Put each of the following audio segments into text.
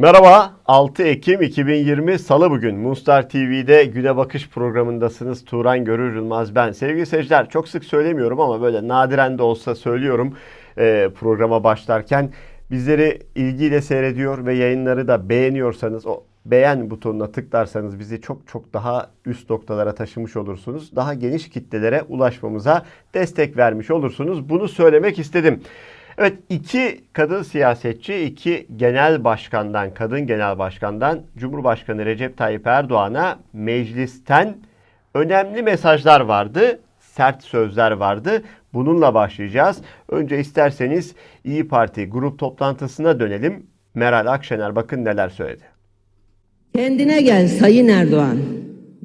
Merhaba, 6 Ekim 2020 Salı bugün Munstar TV'de Güne Bakış programındasınız. Turan Görür Yılmaz ben. Sevgili seyirciler çok sık söylemiyorum ama böyle nadiren de olsa söylüyorum e, programa başlarken. Bizleri ilgiyle seyrediyor ve yayınları da beğeniyorsanız o beğen butonuna tıklarsanız bizi çok çok daha üst noktalara taşımış olursunuz. Daha geniş kitlelere ulaşmamıza destek vermiş olursunuz. Bunu söylemek istedim. Evet iki kadın siyasetçi, iki genel başkandan, kadın genel başkandan Cumhurbaşkanı Recep Tayyip Erdoğan'a meclisten önemli mesajlar vardı, sert sözler vardı. Bununla başlayacağız. Önce isterseniz İyi Parti grup toplantısına dönelim. Meral Akşener bakın neler söyledi. Kendine gel Sayın Erdoğan.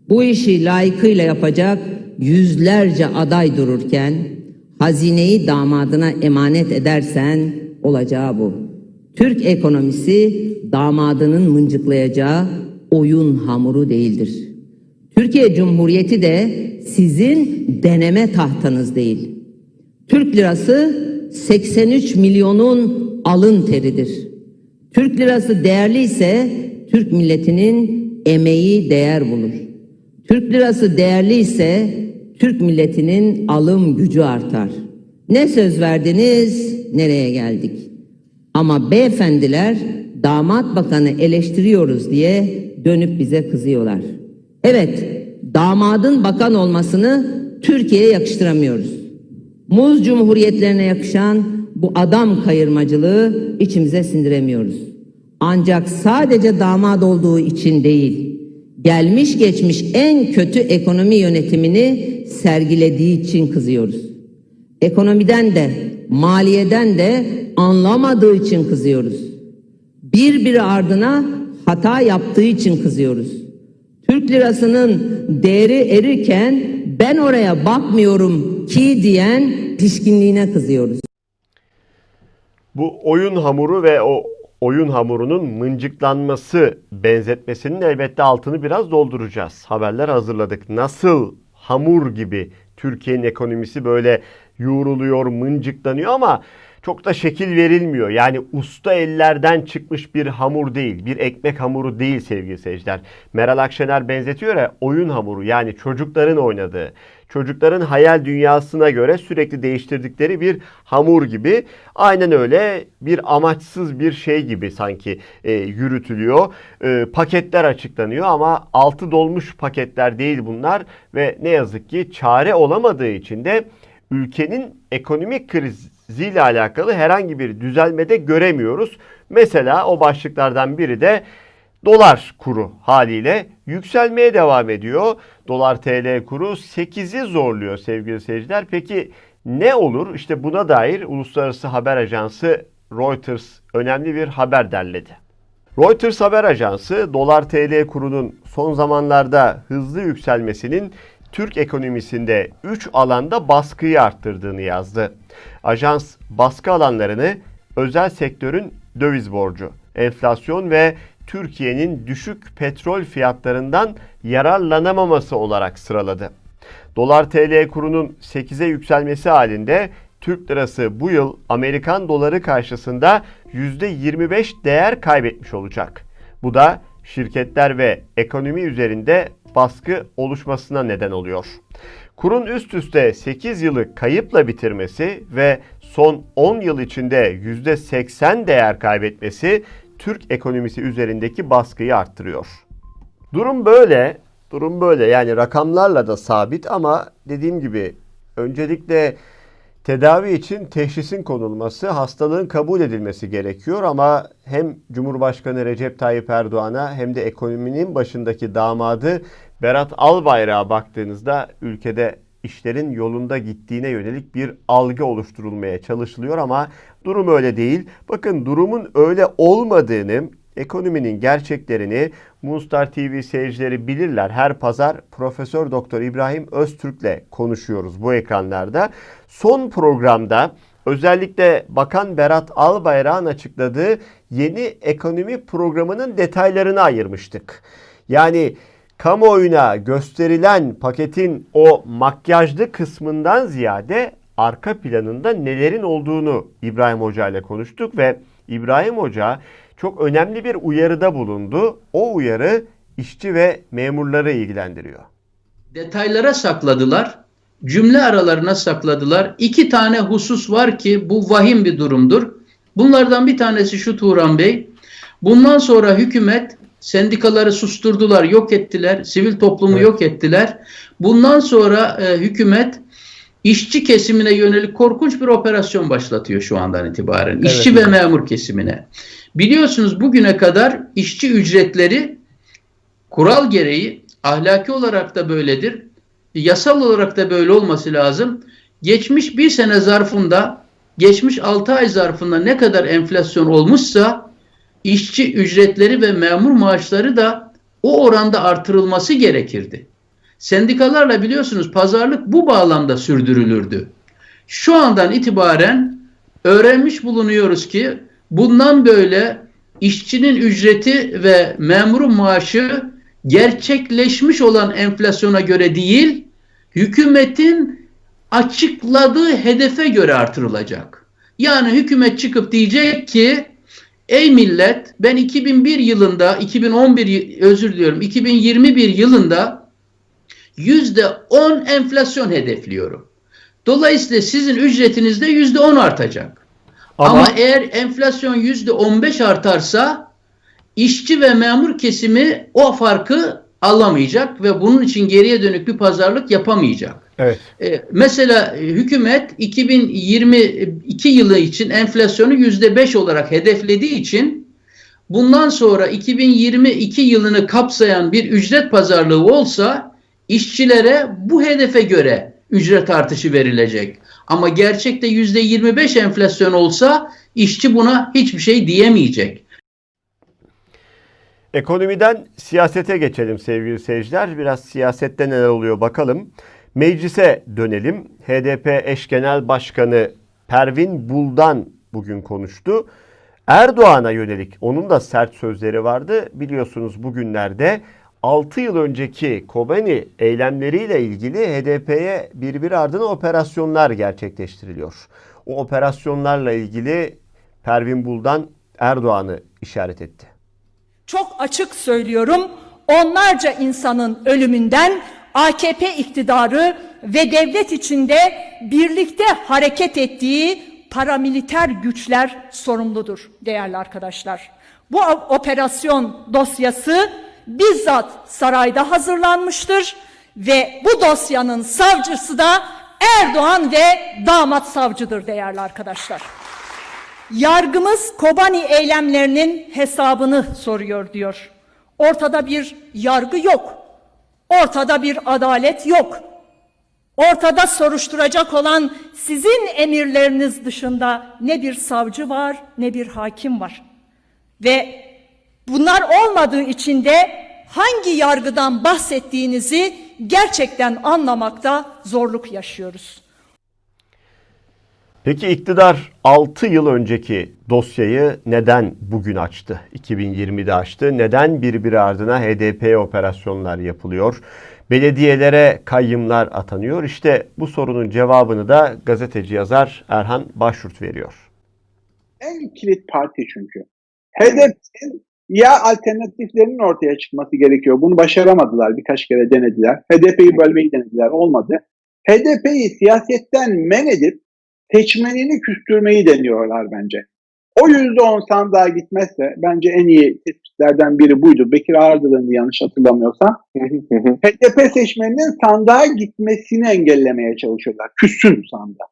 Bu işi layıkıyla yapacak yüzlerce aday dururken hazineyi damadına emanet edersen olacağı bu. Türk ekonomisi damadının mıncıklayacağı oyun hamuru değildir. Türkiye Cumhuriyeti de sizin deneme tahtanız değil. Türk lirası 83 milyonun alın teridir. Türk lirası değerli ise Türk milletinin emeği değer bulur. Türk lirası değerli ise Türk milletinin alım gücü artar. Ne söz verdiniz, nereye geldik? Ama beyefendiler damat bakanı eleştiriyoruz diye dönüp bize kızıyorlar. Evet, damadın bakan olmasını Türkiye'ye yakıştıramıyoruz. Muz cumhuriyetlerine yakışan bu adam kayırmacılığı içimize sindiremiyoruz. Ancak sadece damat olduğu için değil, gelmiş geçmiş en kötü ekonomi yönetimini sergilediği için kızıyoruz. Ekonomiden de, maliyeden de anlamadığı için kızıyoruz. Birbiri ardına hata yaptığı için kızıyoruz. Türk lirasının değeri erirken ben oraya bakmıyorum ki diyen pişkinliğine kızıyoruz. Bu oyun hamuru ve o oyun hamurunun mıncıklanması benzetmesinin elbette altını biraz dolduracağız. Haberler hazırladık. Nasıl hamur gibi Türkiye'nin ekonomisi böyle yoğruluyor, mıncıklanıyor ama çok da şekil verilmiyor. Yani usta ellerden çıkmış bir hamur değil, bir ekmek hamuru değil sevgili seyirciler. Meral Akşener benzetiyor ya oyun hamuru yani çocukların oynadığı, çocukların hayal dünyasına göre sürekli değiştirdikleri bir hamur gibi. Aynen öyle bir amaçsız bir şey gibi sanki e, yürütülüyor. E, paketler açıklanıyor ama altı dolmuş paketler değil bunlar ve ne yazık ki çare olamadığı için de ülkenin ekonomik kriziyle alakalı herhangi bir düzelmede göremiyoruz. Mesela o başlıklardan biri de dolar kuru haliyle yükselmeye devam ediyor. Dolar TL kuru 8'i zorluyor sevgili seyirciler. Peki ne olur? İşte buna dair uluslararası haber ajansı Reuters önemli bir haber derledi. Reuters haber ajansı dolar TL kurunun son zamanlarda hızlı yükselmesinin Türk ekonomisinde 3 alanda baskıyı arttırdığını yazdı. Ajans baskı alanlarını özel sektörün döviz borcu, enflasyon ve Türkiye'nin düşük petrol fiyatlarından yararlanamaması olarak sıraladı. Dolar TL kurunun 8'e yükselmesi halinde Türk lirası bu yıl Amerikan doları karşısında %25 değer kaybetmiş olacak. Bu da şirketler ve ekonomi üzerinde baskı oluşmasına neden oluyor. Kurun üst üste 8 yılı kayıpla bitirmesi ve son 10 yıl içinde %80 değer kaybetmesi Türk ekonomisi üzerindeki baskıyı arttırıyor. Durum böyle, durum böyle. Yani rakamlarla da sabit ama dediğim gibi öncelikle tedavi için teşhisin konulması, hastalığın kabul edilmesi gerekiyor ama hem Cumhurbaşkanı Recep Tayyip Erdoğan'a hem de ekonominin başındaki damadı Berat Albayrak'a baktığınızda ülkede işlerin yolunda gittiğine yönelik bir algı oluşturulmaya çalışılıyor ama durum öyle değil. Bakın durumun öyle olmadığını ekonominin gerçeklerini Moonstar TV seyircileri bilirler. Her pazar Profesör Doktor İbrahim Öztürk'le konuşuyoruz bu ekranlarda. Son programda özellikle Bakan Berat Albayrak'ın açıkladığı yeni ekonomi programının detaylarını ayırmıştık. Yani kamuoyuna gösterilen paketin o makyajlı kısmından ziyade arka planında nelerin olduğunu İbrahim Hoca ile konuştuk ve İbrahim Hoca çok önemli bir uyarıda bulundu. O uyarı işçi ve memurları ilgilendiriyor. detaylara sakladılar. Cümle aralarına sakladılar. İki tane husus var ki bu vahim bir durumdur. Bunlardan bir tanesi şu Turan Bey. Bundan sonra hükümet sendikaları susturdular, yok ettiler, sivil toplumu Evet. yok ettiler. Bundan sonra e, hükümet işçi kesimine yönelik korkunç bir operasyon başlatıyor şu andan itibaren. İşçi ve memur kesimine. Biliyorsunuz bugüne kadar işçi ücretleri kural gereği ahlaki olarak da böyledir. Yasal olarak da böyle olması lazım. Geçmiş bir sene zarfında, geçmiş 6 ay zarfında ne kadar enflasyon olmuşsa işçi ücretleri ve memur maaşları da o oranda artırılması gerekirdi. Sendikalarla biliyorsunuz pazarlık bu bağlamda sürdürülürdü. Şu andan itibaren öğrenmiş bulunuyoruz ki bundan böyle işçinin ücreti ve memurun maaşı gerçekleşmiş olan enflasyona göre değil, hükümetin açıkladığı hedefe göre artırılacak. Yani hükümet çıkıp diyecek ki ey millet ben 2001 yılında 2011 y- özür diliyorum 2021 yılında %10 enflasyon hedefliyorum. Dolayısıyla sizin ücretiniz de %10 artacak. Ama- Ama, eğer enflasyon %15 artarsa işçi ve memur kesimi o farkı alamayacak ve bunun için geriye dönük bir pazarlık yapamayacak. Evet. E, mesela e, hükümet 2022 yılı için enflasyonu %5 olarak hedeflediği için bundan sonra 2022 yılını kapsayan bir ücret pazarlığı olsa işçilere bu hedefe göre ücret artışı verilecek. Ama gerçekte %25 enflasyon olsa işçi buna hiçbir şey diyemeyecek. Ekonomiden siyasete geçelim sevgili seyirciler. Biraz siyasette neler oluyor bakalım. Meclise dönelim. HDP eş genel başkanı Pervin Buldan bugün konuştu. Erdoğan'a yönelik onun da sert sözleri vardı. Biliyorsunuz bugünlerde 6 yıl önceki Kobani eylemleriyle ilgili HDP'ye birbir ardına operasyonlar gerçekleştiriliyor. O operasyonlarla ilgili Pervin Buldan Erdoğan'ı işaret etti. Çok açık söylüyorum. Onlarca insanın ölümünden AKP iktidarı ve devlet içinde birlikte hareket ettiği paramiliter güçler sorumludur değerli arkadaşlar. Bu operasyon dosyası bizzat sarayda hazırlanmıştır ve bu dosyanın savcısı da Erdoğan ve damat savcıdır değerli arkadaşlar. Yargımız Kobani eylemlerinin hesabını soruyor diyor. Ortada bir yargı yok. Ortada bir adalet yok. Ortada soruşturacak olan sizin emirleriniz dışında ne bir savcı var ne bir hakim var. Ve bunlar olmadığı için de hangi yargıdan bahsettiğinizi gerçekten anlamakta zorluk yaşıyoruz. Peki iktidar 6 yıl önceki dosyayı neden bugün açtı? 2020'de açtı. Neden birbiri ardına HDP operasyonlar yapılıyor? Belediyelere kayyımlar atanıyor. İşte bu sorunun cevabını da gazeteci yazar Erhan Başyurt veriyor. en kilit parti çünkü. HDP'nin ya alternatiflerinin ortaya çıkması gerekiyor. Bunu başaramadılar. Birkaç kere denediler. HDP'yi bölmeyi denediler. Olmadı. HDP'yi siyasetten men edip seçmenini küstürmeyi deniyorlar bence. O %10 sandığa gitmezse bence en iyi tespitlerden biri buydu. Bekir Ağırdır'ın yanlış hatırlamıyorsam. HDP seçmeninin sandığa gitmesini engellemeye çalışıyorlar. Küssün sandığa.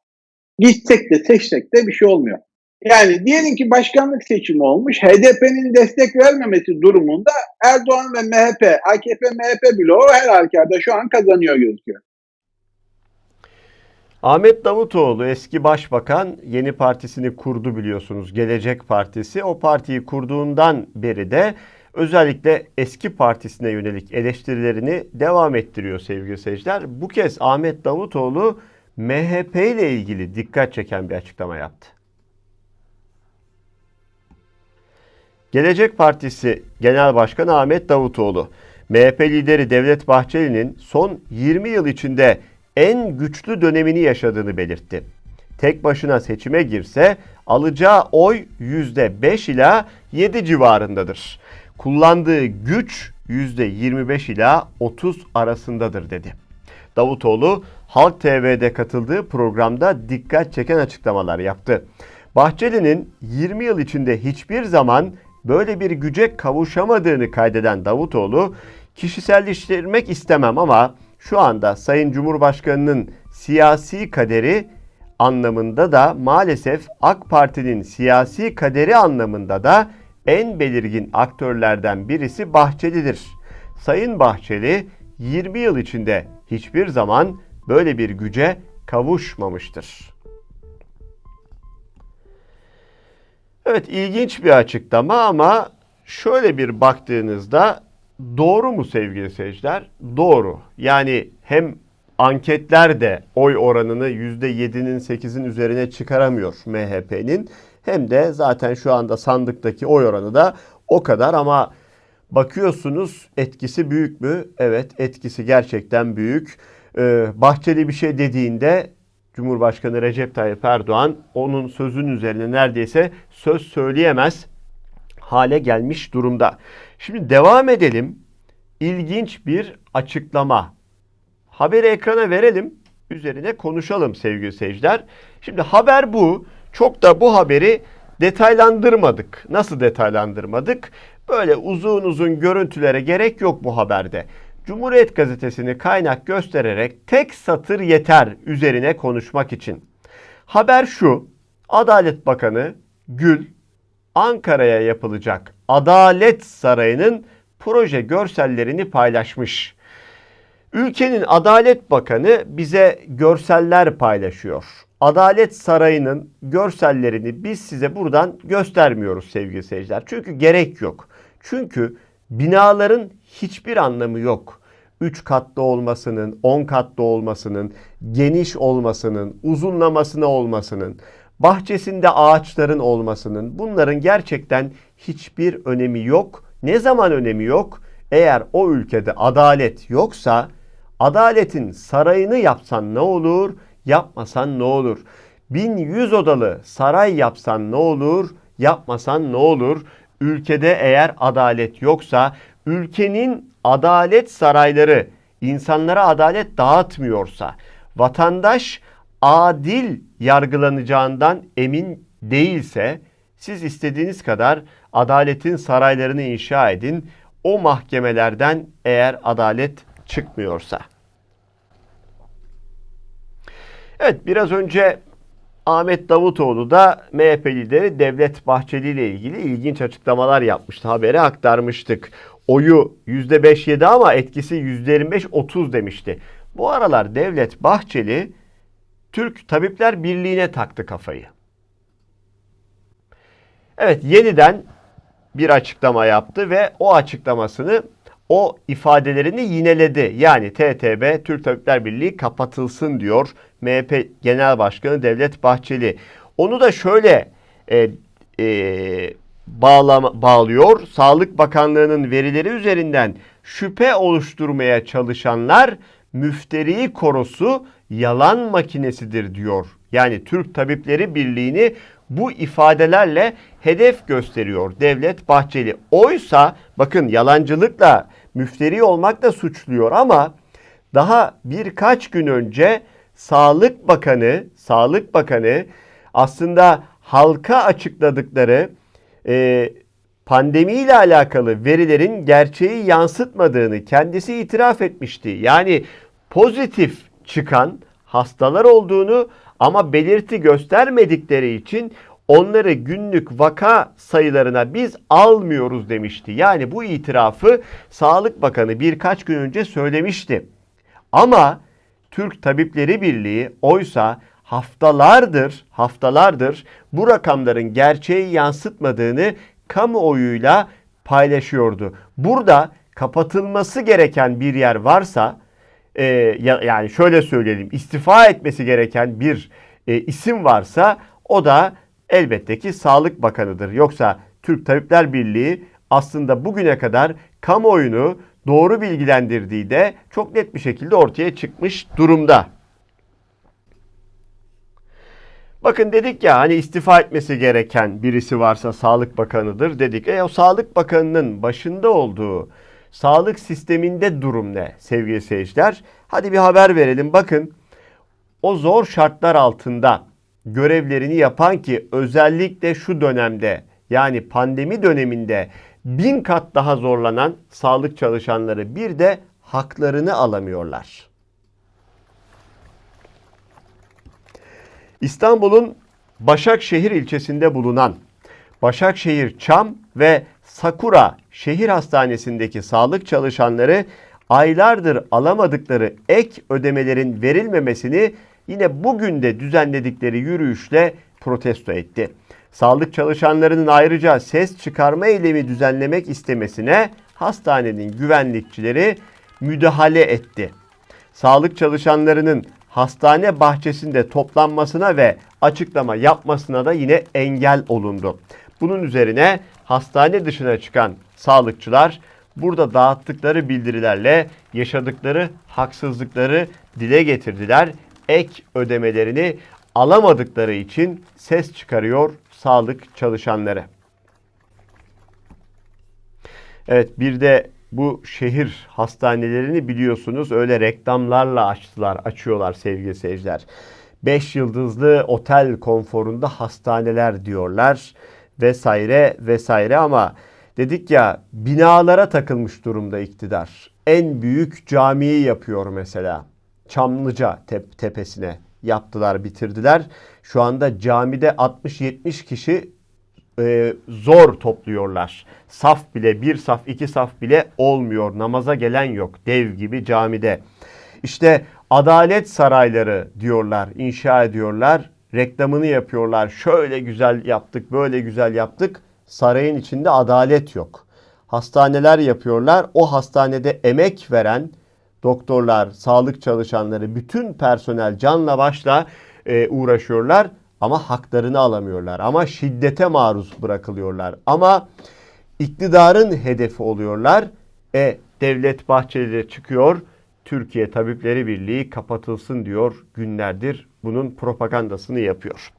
Gitsek de seçsek de bir şey olmuyor. Yani diyelim ki başkanlık seçimi olmuş. HDP'nin destek vermemesi durumunda Erdoğan ve MHP, AKP MHP bloğu her halükarda şu an kazanıyor gözüküyor. Ahmet Davutoğlu eski başbakan yeni partisini kurdu biliyorsunuz. Gelecek Partisi. O partiyi kurduğundan beri de özellikle eski partisine yönelik eleştirilerini devam ettiriyor sevgili seyirciler. Bu kez Ahmet Davutoğlu MHP ile ilgili dikkat çeken bir açıklama yaptı. Gelecek Partisi Genel Başkanı Ahmet Davutoğlu, MHP lideri Devlet Bahçeli'nin son 20 yıl içinde en güçlü dönemini yaşadığını belirtti. tek başına seçime girse alacağı oy %5 ila 7 civarındadır. Kullandığı güç %25 ila 30 arasındadır dedi. Davutoğlu Halk TV'de katıldığı programda dikkat çeken açıklamalar yaptı. Bahçeli'nin 20 yıl içinde hiçbir zaman böyle bir güce kavuşamadığını kaydeden Davutoğlu, kişiselleştirmek istemem ama şu anda Sayın Cumhurbaşkanı'nın siyasi kaderi anlamında da maalesef AK Parti'nin siyasi kaderi anlamında da en belirgin aktörlerden birisi Bahçeli'dir. Sayın Bahçeli 20 yıl içinde hiçbir zaman böyle bir güce kavuşmamıştır. Evet ilginç bir açıklama ama şöyle bir baktığınızda doğru mu sevgili seyirciler? Doğru. Yani hem anketler de oy oranını %7'nin 8'in üzerine çıkaramıyor MHP'nin. Hem de zaten şu anda sandıktaki oy oranı da o kadar ama bakıyorsunuz etkisi büyük mü? Evet etkisi gerçekten büyük. Ee, Bahçeli bir şey dediğinde Cumhurbaşkanı Recep Tayyip Erdoğan onun sözün üzerine neredeyse söz söyleyemez hale gelmiş durumda. Şimdi devam edelim. İlginç bir açıklama. Haberi ekrana verelim. Üzerine konuşalım sevgili seyirciler. Şimdi haber bu. Çok da bu haberi detaylandırmadık. Nasıl detaylandırmadık? Böyle uzun uzun görüntülere gerek yok bu haberde. Cumhuriyet Gazetesi'ni kaynak göstererek tek satır yeter üzerine konuşmak için. Haber şu. Adalet Bakanı Gül Ankara'ya yapılacak Adalet Sarayı'nın proje görsellerini paylaşmış. Ülkenin Adalet Bakanı bize görseller paylaşıyor. Adalet Sarayı'nın görsellerini biz size buradan göstermiyoruz sevgili seyirciler. Çünkü gerek yok. Çünkü binaların hiçbir anlamı yok. 3 katlı olmasının, 10 katlı olmasının, geniş olmasının, uzunlamasına olmasının, bahçesinde ağaçların olmasının bunların gerçekten hiçbir önemi yok. Ne zaman önemi yok? Eğer o ülkede adalet yoksa adaletin sarayını yapsan ne olur, yapmasan ne olur? 1100 odalı saray yapsan ne olur, yapmasan ne olur? Ülkede eğer adalet yoksa ülkenin adalet sarayları insanlara adalet dağıtmıyorsa, vatandaş adil yargılanacağından emin değilse siz istediğiniz kadar adaletin saraylarını inşa edin. O mahkemelerden eğer adalet çıkmıyorsa. Evet biraz önce Ahmet Davutoğlu da MHP lideri Devlet Bahçeli ile ilgili ilginç açıklamalar yapmıştı. Haberi aktarmıştık. Oyu %5 yedi ama etkisi %25-30 demişti. Bu aralar Devlet Bahçeli Türk Tabipler Birliği'ne taktı kafayı. Evet yeniden bir açıklama yaptı ve o açıklamasını o ifadelerini yineledi. Yani TTB Türk Tabipler Birliği kapatılsın diyor MHP Genel Başkanı Devlet Bahçeli. Onu da şöyle e, e, bağlıyor. Sağlık Bakanlığı'nın verileri üzerinden şüphe oluşturmaya çalışanlar müfteri korosu yalan makinesidir diyor. Yani Türk Tabipleri Birliği'ni bu ifadelerle hedef gösteriyor Devlet Bahçeli. Oysa bakın yalancılıkla müfteri olmakla suçluyor ama daha birkaç gün önce Sağlık Bakanı, Sağlık Bakanı aslında halka açıkladıkları e, pandemiyle alakalı verilerin gerçeği yansıtmadığını kendisi itiraf etmişti. Yani pozitif çıkan hastalar olduğunu ama belirti göstermedikleri için onları günlük vaka sayılarına biz almıyoruz demişti. Yani bu itirafı Sağlık Bakanı birkaç gün önce söylemişti. Ama Türk Tabipleri Birliği oysa haftalardır, haftalardır bu rakamların gerçeği yansıtmadığını kamuoyuyla paylaşıyordu. Burada kapatılması gereken bir yer varsa e, yani şöyle söyleyelim istifa etmesi gereken bir e, isim varsa o da elbette ki Sağlık Bakanı'dır. Yoksa Türk Tabipler Birliği aslında bugüne kadar kamuoyunu doğru bilgilendirdiği de çok net bir şekilde ortaya çıkmış durumda. Bakın dedik ya hani istifa etmesi gereken birisi varsa Sağlık Bakanı'dır dedik. E o Sağlık Bakanı'nın başında olduğu sağlık sisteminde durum ne sevgili seyirciler? Hadi bir haber verelim. Bakın o zor şartlar altında görevlerini yapan ki özellikle şu dönemde yani pandemi döneminde bin kat daha zorlanan sağlık çalışanları bir de haklarını alamıyorlar. İstanbul'un Başakşehir ilçesinde bulunan Başakşehir Çam ve Sakura Şehir Hastanesi'ndeki sağlık çalışanları aylardır alamadıkları ek ödemelerin verilmemesini yine bugün de düzenledikleri yürüyüşle protesto etti. Sağlık çalışanlarının ayrıca ses çıkarma eylemi düzenlemek istemesine hastanenin güvenlikçileri müdahale etti sağlık çalışanlarının hastane bahçesinde toplanmasına ve açıklama yapmasına da yine engel olundu. Bunun üzerine hastane dışına çıkan sağlıkçılar burada dağıttıkları bildirilerle yaşadıkları haksızlıkları dile getirdiler. Ek ödemelerini alamadıkları için ses çıkarıyor sağlık çalışanları. Evet bir de bu şehir hastanelerini biliyorsunuz öyle reklamlarla açtılar, açıyorlar sevgili seyirciler. 5 yıldızlı otel konforunda hastaneler diyorlar vesaire vesaire ama dedik ya binalara takılmış durumda iktidar. En büyük camiyi yapıyor mesela. Çamlıca tep- tepesine yaptılar, bitirdiler. Şu anda camide 60-70 kişi e, zor topluyorlar. Saf bile bir saf iki saf bile olmuyor. Namaza gelen yok dev gibi camide. İşte adalet sarayları diyorlar, inşa ediyorlar. Reklamını yapıyorlar. Şöyle güzel yaptık, böyle güzel yaptık. Sarayın içinde adalet yok. Hastaneler yapıyorlar. O hastanede emek veren doktorlar, sağlık çalışanları, bütün personel canla başla e, uğraşıyorlar ama haklarını alamıyorlar. Ama şiddete maruz bırakılıyorlar. Ama iktidarın hedefi oluyorlar. E Devlet Bahçeli çıkıyor. Türkiye Tabipleri Birliği kapatılsın diyor günlerdir. Bunun propagandasını yapıyor.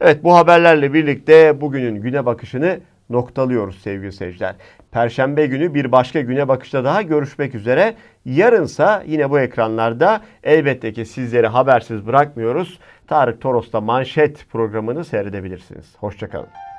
Evet bu haberlerle birlikte bugünün güne bakışını noktalıyoruz sevgili seyirciler. Perşembe günü bir başka güne bakışta daha görüşmek üzere. Yarınsa yine bu ekranlarda elbette ki sizleri habersiz bırakmıyoruz. Tarık Toros'ta manşet programını seyredebilirsiniz. Hoşçakalın.